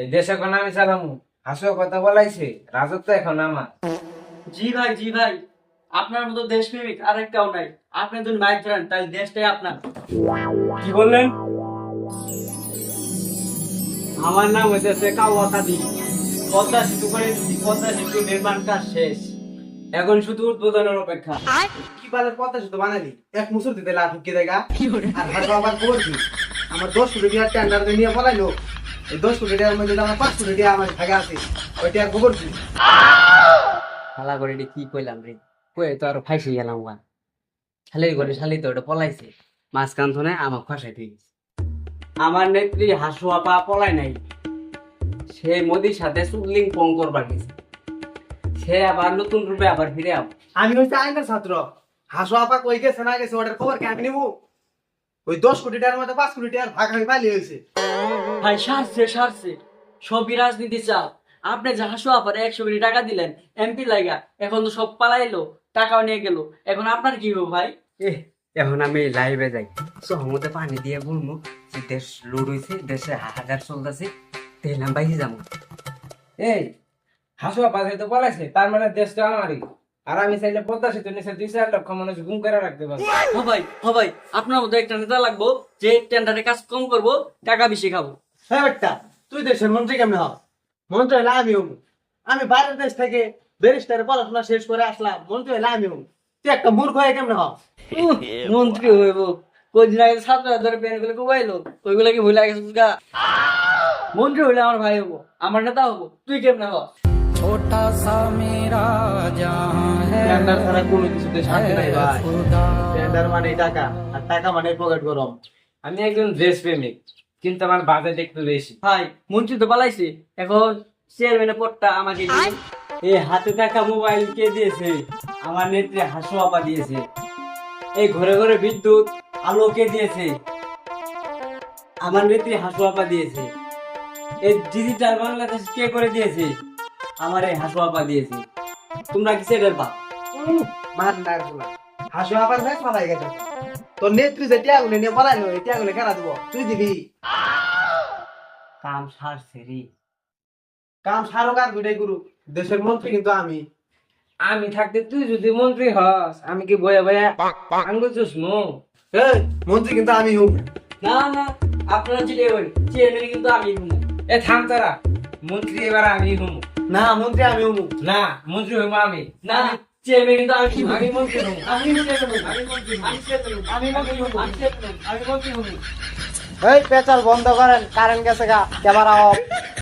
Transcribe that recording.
এই দেশ এখন আমি চালামু। হাসো কথা বলাইছে। রাজত্ব এখন আমার। জি ভাই জি ভাই। আপনার মতো দেশপ্রেমিক আরেকটাও নাই। আপনি যদি বাইক চালান তাই দেশটাই আপনার। কি বললেন? আমার নাম হইতেছে কাওয়াতাদি পদ্মা সেতু করে দিচ্ছি পদ্মা সেতু নির্মাণ কাজ শেষ। এখন শুধু উদ্বোধনের অপেক্ষা। কি বালের পথে শুধু বানালি? এক মুসুর দিতে লাভ কি দেখা আর হাঁটো আবার করছি আমার দশ কোটি টাকার টেন্ডার নিয়ে বলাইলো এই দশ কোটি টাকার মধ্যে আমার পাঁচ কোটি টাকা আমার ভাগে আছে। ওইটা আর গোবর কি শালা করে কি কইলাম রে? কয়ে তো আর ফাইসে গেলাম গা। শালি করে শালি তো ওটা পলাইছে। মাঝখান ধরে আমার খসাই দিয়ে গেছে। আমার নেত্রী হাসুয়া পা পলাই নাই। সে মোদির সাথে সুদলিং পং করবার গেছে। সে আবার নতুন রূপে আবার ফিরে আব। আমি হচ্ছে আইনের ছাত্র। হাসু আপা কই গেছে না গেছে ওটার খবর কি আমি নিবো ওই দশ কোটি টাকার মধ্যে পাঁচ কোটি টাকার ভাগ আমি পালিয়ে হয়েছে ভাই সারছে সারছে সবই রাজনীতি চাপ। আপনি যে হাসুয়া পরে একশো কোটি টাকা দিলেন এমপি লাগা এখন তো সব পালাইলো টাকাও নিয়ে গেল। এখন আপনার কি হবে ভাই? এখন আমি লাইভে যাই। সহমতে পানি দিয়ে বলব যে দেশ হয়েছে দেশে হাহাকার চলতেছে তেল আমি বাইরে যাব। এই হাসো পাশে তো বলাইছে তার মানে দেশটা আমারই। আর আমি চাইলে পদ্মা সেতু নিচে দুই চার লক্ষ মানুষ গুম করে রাখতে পারব। হ ভাই ভাই আপনার মতো একটা নেতা লাগবো যে টেন্ডারে কাজ কম করব টাকা বেশি খাব। হ্যাঁ বেটা তুই দেশের মন্ত্রী কেমন হ মন্ত্রী হলে আমি হব আমি বাইরের দেশ থেকে ব্যারিস্টারে পড়াশোনা শেষ করে আসলাম। মন্ত্রী হলে আমি তুই একটা মূর্খ হয়ে কেমন হ মন্ত্রী হইব। কদিন আগে ছাত্র ধরে পেনগুলো কুবাইলো। ওইগুলো কি ভুলে গেছে গা? মন্ত্রী হইলে আমার ভাই হব। আমার নেতা হব। তুই কেমন হ। টেন্ডার ছাড়া কোনো কিছুতে শান্তি নাই ভাই। টেন্ডার মানে টাকা আর টাকা মানে পকেট গরম। আমি একজন দেশ প্রেমিক। কিন্তু আমার বাজেট একটু বেশি। ভাই মন্ত্রী তো পালাইছে এখন চেয়ারম্যানের পদটা আমাকে দিন এই হাতে থাকা মোবাইল কে দিয়েছে? আমার নেত্রী হাসু আপা দিয়েছে। এই ঘরে ঘরে বিদ্যুৎ আলো কে দিয়েছে? আমার নেত্রী হাসু আপা দিয়েছে। এই ডিজিটাল বাংলাদেশ কে করে দিয়েছে? আমার এই হাসু আপা দিয়েছে। তোমরা কিসে ডেরবা মার না হাসু আবার ভাই পালাই গেছে। তোর নেত্রী যে টিয়াগুলো নিয়ে পালাইলো এই টিয়াগুলো কেনা দিব। তুই দিবি? কাম সারছে রে। কাম সারো কার দুটাই গুরু দেশের মন্ত্রী কিন্তু আমি। আমি থাকতে তুই যদি মন্ত্রী হস আমি কি বয়ে বয়ে আঙ্গুল চুষমু? এই, মন্ত্রী কিন্তু আমি হুম না না আপনারা চিলে চেয়ারম্যান কিন্তু আমি হুম এ থাম তারা। মন্ত্রী এবার আমি হুম না মন্ত্রী আমি হুম না মন্ত্রী হইব আমি। না চেয়ারম্যান কিন্তু আমি আমি মন্ত্রী হইব আমি মন্ত্রী হইব আমি মন্ত্রী হুম আমি চেয়ারম্যান আমি মন্ত্রী হুম এই পেচাল বন্ধ করেন কারেন্ট গেছে গা ক্যামেরা অফ